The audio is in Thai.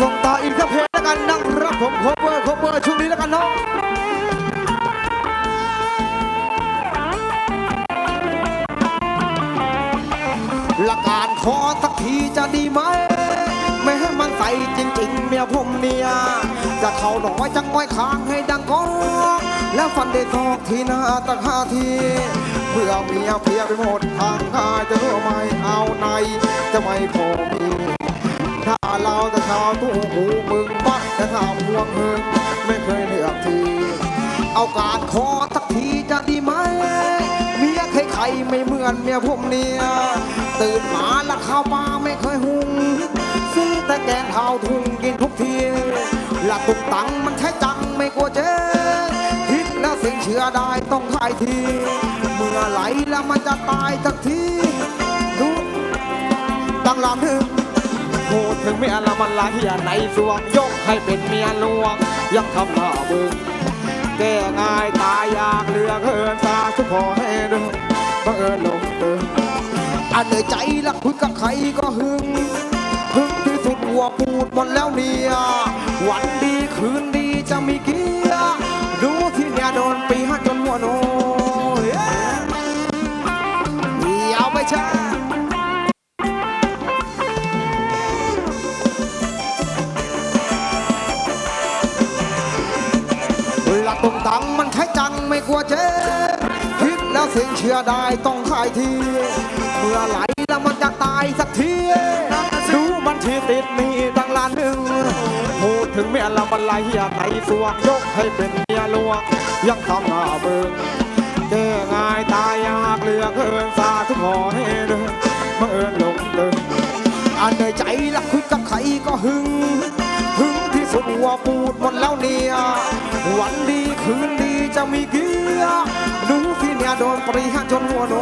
ส่งต่ออีกสักเพลงแล้วกันนะครับผมโคเวอร์โคเวอร์ช่วงนี้แล้วกันเนาะละการขอสักทีจะดีไหม ไม่ให้มันใส่จริง ๆ เมียผมเนี่ยจะเข้าหน่อยจังม้อยค้างให้ดังก้อง แล้วฟันได้ตอกทีหน้าตั้งห้าทีเพื่อเมียเพียไปหมดทางกายจะรู้ไม่เอาไหนจะไม่พอ ชาวตู้หูมึงบักจะทำห่วงหึงไม่เคยเลือกที เอาการขอสักทีจะดีไหม เมียใครๆไม่เหมือนเมียผมเนี่ยตื่นมาแล้วข้าวปลาไม่เคยหุง ซื้อแต่แกงข้าวทุ่งกินทุกทีละตุกตังมันใช้จังไม่กลัวเจ๊คิดแล้วสิ่งเชื่อได้ต้องทายทีเมื่อไหลแล้วมันจะตายสักทีดูตั้งหลานหนึ่ง พูดถึงเมียละมันลายอย่ในสวงยกให้เป็นเมียหลวง ยังทำหน้าบึงแก้ง่ายตายยากเหลือเกินตาทุกพอให้ดูบังเอิญลงเติมอันเหนื่อยใจละคุยกับใครก็หึงหึงที่สุดหัวพูดหมดแล้วเนี่ยวันดีคืนดีจะมีเกียร์ดูที่เนี่ยโดนปีหัดจนหัวโนเย้เอาไปช้ ตรงตังมันใช้จังไม่กลัวเจ๊คิดแล้วเสียงเชื่อได้ต้องขายทีเมื่อไหลแล้วมันจะตายสักทีดูมันที่ติดหนี่ตั้งล้านหนึ่งพูดถึงเมียละมันไหลอยาไหนสวงยกให้เป็นเมียหลวงยังทำหน้าเบิ่งแก้ง่ายตายยากเหลือเกินสาธุขอให้เดินมาเอิญลงเดินอันในใจละคุยกับใครก็หึงหึงที่สุดหัวปูดหมดแล้วเนี่ย คืนดีจะมีเกียร์ดูที่เนี่ยโดนปรีหจนหัวโน